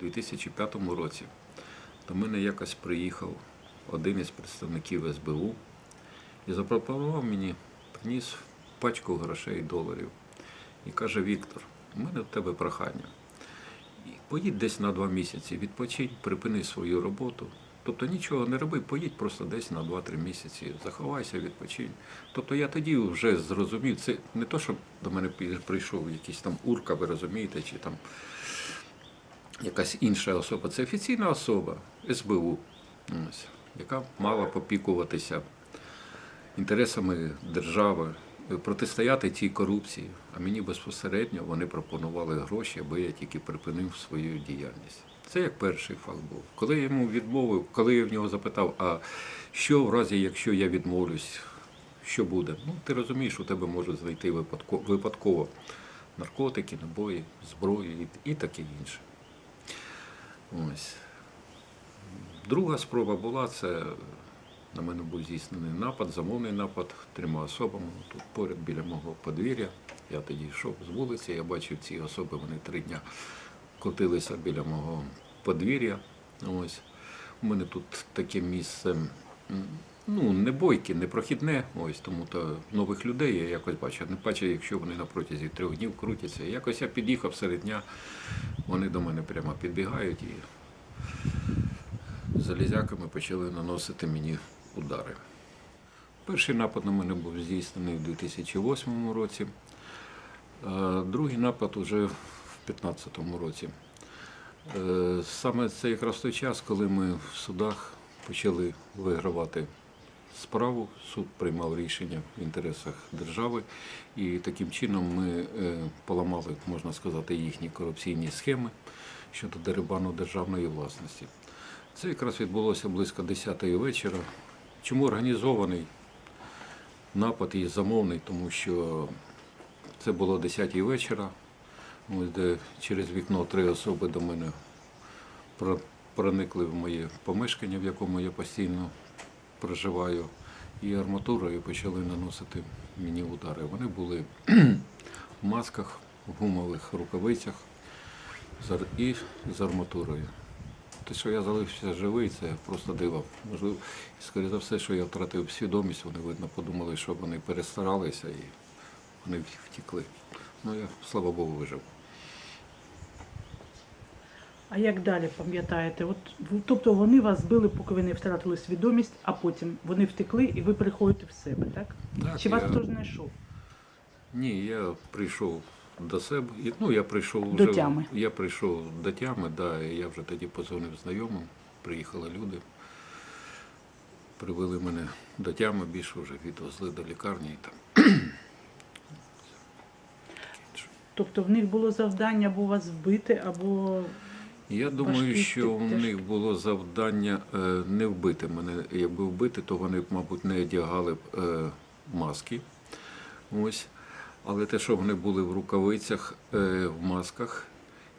2005 році до мене якось приїхав один із представників СБУ і запропонував мені, приніс пачку грошей доларів. І каже: Віктор, у мене до тебе прохання. Поїдь десь на два місяці, відпочинь, припини свою роботу. Тобто нічого не роби, поїдь просто десь на 2-3 місяці, заховайся, відпочинь. Тобто я тоді вже зрозумів, це не то, щоб до мене прийшов якийсь там урка, ви розумієте, чи там якась інша особа. Це офіційна особа СБУ, ось, яка мала попікуватися інтересами держави, протистояти цій корупції. А мені безпосередньо вони пропонували гроші, аби я тільки припинив свою діяльність. Це як перший факт був. Коли я йому відмовив, коли я в нього запитав, а що в разі, якщо я відмовлюсь, що буде? Ну, ти розумієш, у тебе можуть знайти випадково, наркотики, набої, зброю і таке інше. Ось. Друга спроба була це на мене був здійснений напад, замовний напад трьома особами. Тут поряд біля мого подвір'я. Я тоді йшов з вулиці, я бачив ці особи, вони три дня котилися біля мого подвір'я. Ось. У мене тут таке місце. Ну, не бойке, не прохідне, ось тому то нових людей я якось бачу. Не бачу, якщо вони на протязі трьох днів крутяться. Якось я під'їхав серед дня, вони до мене прямо підбігають і залізяками почали наносити мені удари. Перший напад на мене був здійснений у 2008 році, а другий напад уже в 2015 році. Е, Саме це якраз той час, коли ми в судах почали вигравати справу. Суд приймав рішення в інтересах держави, і таким чином ми е, поламали, можна сказати, їхні корупційні схеми щодо дерибану державної власності. Це якраз відбулося близько 10-ї вечора. Чому організований напад і замовний? Тому що це було 10-й вечора, де через вікно три особи до мене проникли в моє помешкання, в якому я постійно проживаю, і арматурою почали наносити мені удари. Вони були в масках, в гумових рукавицях і з арматурою. Те, що я залишився живий, це просто диво. Можливо, і, скоріше за все, що я втратив свідомість, вони, видно, подумали, що вони перестаралися і вони втекли. Ну, я, слава Богу, вижив. А як далі пам'ятаєте? От тобто вони вас били, поки ви не втратили свідомість, а потім вони втекли і ви приходите в себе, так? Так, Чи вас хтось знайшов? Ні, я прийшов до себе. Ну, я прийшов До вже, тями. Я прийшов до тями, да, і я вже тоді позвонив знайомим, приїхали люди, привели мене до тями, більше вже відвезли до лікарні і там. Тобто в них було завдання або вас вбити, або Я думаю, що у них було завдання е, не вбити мене. Якби вбити, то вони б, мабуть, не одягали б е, маски. Ось. Але те, що вони були в рукавицях, е, в масках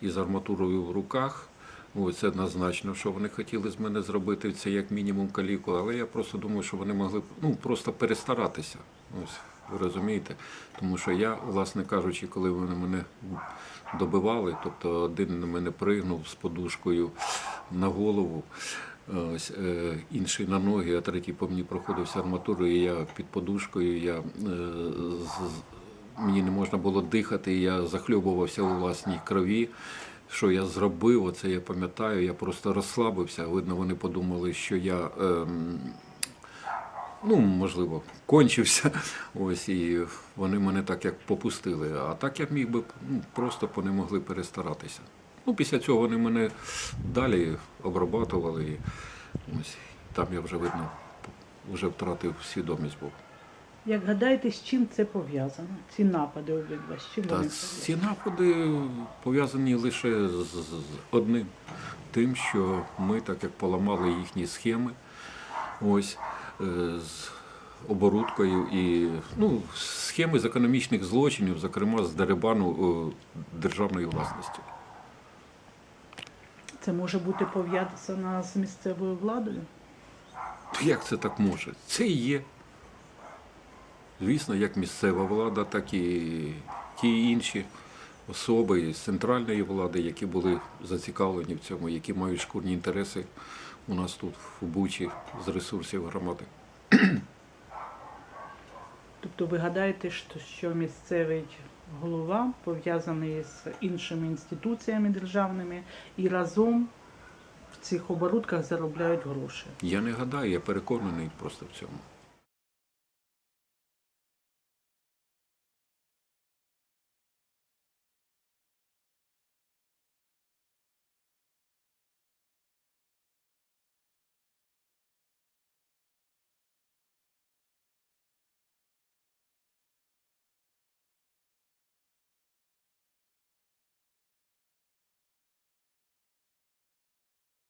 і з арматурою в руках, ось це однозначно, що вони хотіли з мене зробити це як мінімум каліку. Але я просто думаю, що вони могли б ну, просто перестаратися. Ось, ви розумієте? Тому що я, власне кажучи, коли вони мене добивали, тобто один на мене пригнув з подушкою на голову, е, інший на ноги, а третій по мені проходився арматурою, і я під подушкою, я, е, мені не можна було дихати, я захльобувався у власній крові. Що я зробив, оце я пам'ятаю, я просто розслабився. Видно, вони подумали, що я. ем, ну, можливо, кончився. Ось і вони мене так як попустили. А так я міг би ну, просто вони могли перестаратися. Ну, після цього вони мене далі обрабатували. І ось там я вже видно, вже втратив свідомість був. як гадаєте, з чим це пов'язано? Ці напади обидва, з чим Та вони ці напади пов'язані лише з, з- одним тим, що ми так як поламали їхні схеми, ось з оборудкою і ну, схеми з економічних злочинів, зокрема з дерибану е, державної власності. Це може бути пов'язано з місцевою владою? Як це так може? Це і є. Звісно, як місцева влада, так і ті інші особи з центральної влади, які були зацікавлені в цьому, які мають шкурні інтереси у нас тут, в Бучі, з ресурсів громади. Тобто ви гадаєте, що- місцевий голова пов'язаний з іншими інституціями державними і разом в цих оборудках заробляють гроші. Я не гадаю, я переконаний просто в цьому.